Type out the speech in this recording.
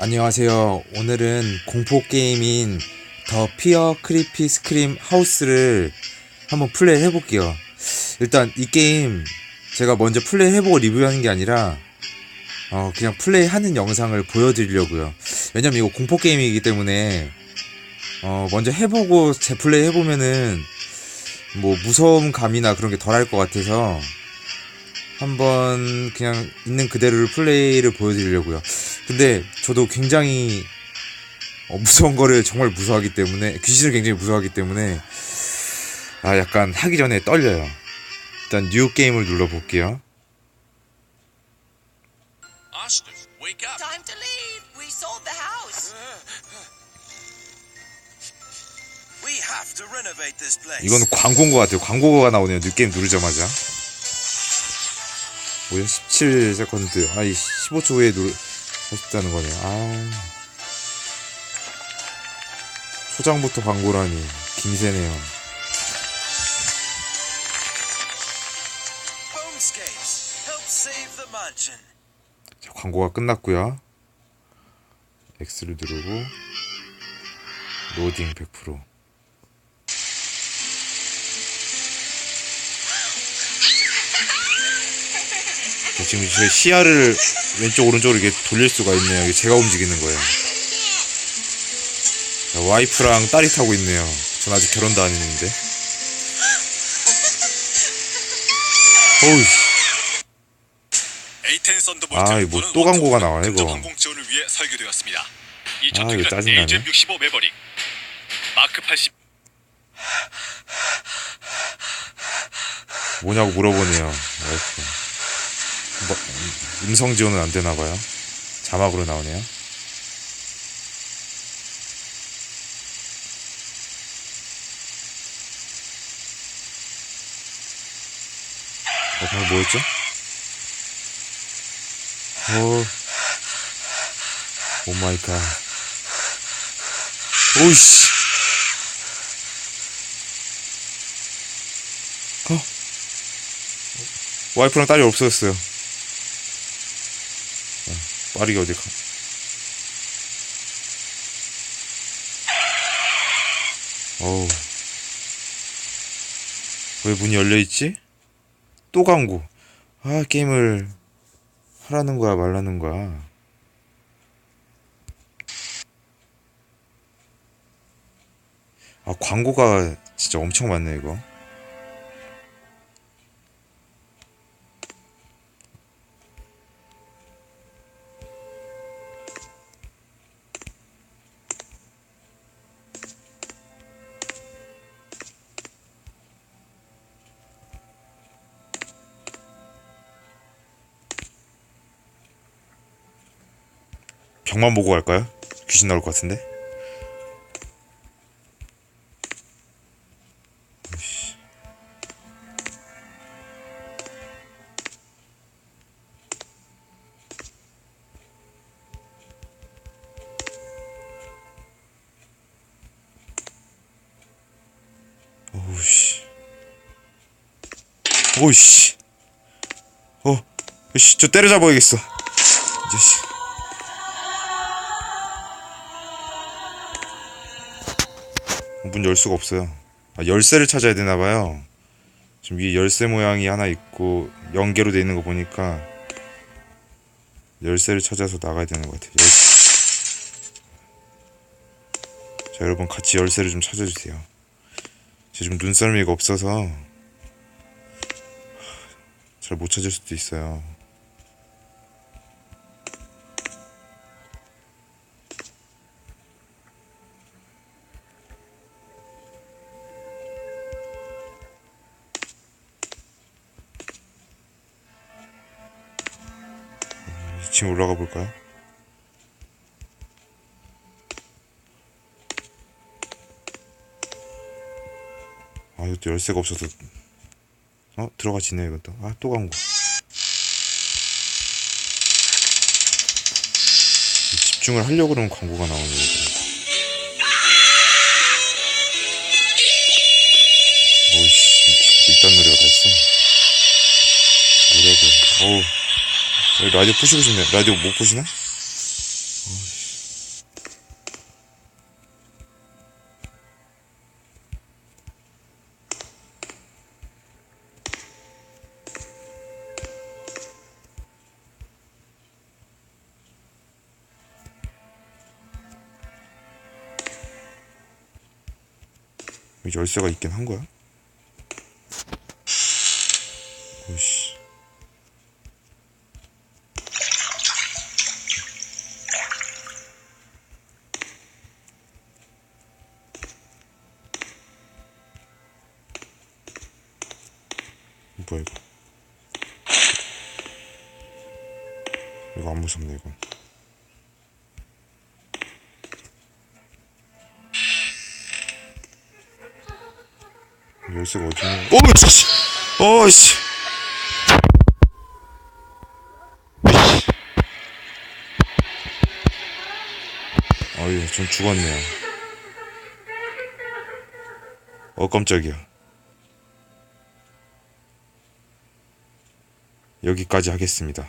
안녕하세요. 오늘은 공포 게임인 더 피어 크리피 스크림 하우스를 한번 플레이 해볼게요. 일단 이 게임 제가 먼저 플레이 해보고 리뷰하는 게 아니라 어 그냥 플레이 하는 영상을 보여드리려고요. 왜냐면 이거 공포 게임이기 때문에 어 먼저 해보고 재플레이 해보면은 뭐 무서움 감이나 그런 게 덜할 것 같아서 한번 그냥 있는 그대로를 플레이를 보여드리려고요. 근데 저도 굉장히 어, 무서운 거를 정말 무서워하기 때문에 귀신을 굉장히 무서워하기 때문에 아 약간 하기 전에 떨려요. 일단 뉴 게임을 눌러 볼게요. This place. 이거는 광고인 것 같아요. 광고가 나오네요. 뉴 게임 누르자마자. 뭐야 17 세컨드. 아이 15초 후에 누르 하셨다는 거네요. 아 초장부터 광고라니 김새네요. Mansion. 자, 광고가 끝났고요. X를 누르고 로딩 100%. 지금 제 시야를 왼쪽 오른쪽으로 이렇게 돌릴 수가 있네요. 이게 제가 움직이는 거예요. 자, 와이프랑 딸이 타고 있네요. 전 아직 결혼도 안 했는데. 어우, A10 썬더볼트 아, 이거 뭐또 광고가 나와요, 이거. 아, 이거 짜증나네. AGM 65 매버릭, 마크 80 뭐냐고 물어보네요. 와이프. 뭐, 음성 지원은 안 되나 봐요. 자막으로 나오네요. 어, 방금 뭐였죠? 어, 오 마이 갓. 오이씨. 어? 와이프랑 딸이 없어졌어요. 어, 빠르게 어디 가? 어우. 왜 문이 열려있지? 또 광고. 아, 게임을 하라는 거야, 말라는 거야. 아, 광고가 진짜 엄청 많네, 이거. 벽만 보고 갈까요? 귀신 나올 것 같은데? 오우씨. 오우씨. 어, 씨, 저 때려잡아야겠어. 이제 씨. 문 열 수가 없어요. 아, 열쇠를 찾아야 되나 봐요. 지금 위에 열쇠 모양이 하나 있고 연계로 돼 있는 거 보니까 열쇠를 찾아서 나가야 되는 것 같아요. 열쇠. 자, 여러분 같이 열쇠를 좀 찾아주세요. 지금 눈썰미가 없어서 잘 못 찾을 수도 있어요. 지금 올라가 볼까요? 아 이것도 열쇠가 없어서. 어 들어가지네 이것도 아 또 광고 이 집중을 하려고 그러면 광고가 나오네 이거. 오이씨 이딴 노래가 다 있어. 노래가 어우 여기 라디오 푸시고 싶네. 라디오 못 푸시나? 열쇠가 있긴 한 거야? 뭐야 이거? 이거 안 무섭네 이거. 열쇠가 어디 있는 거야? 어이씨! 어이씨! 어이, 전 죽었네요. 어, 깜짝이야. 여기까지 하겠습니다.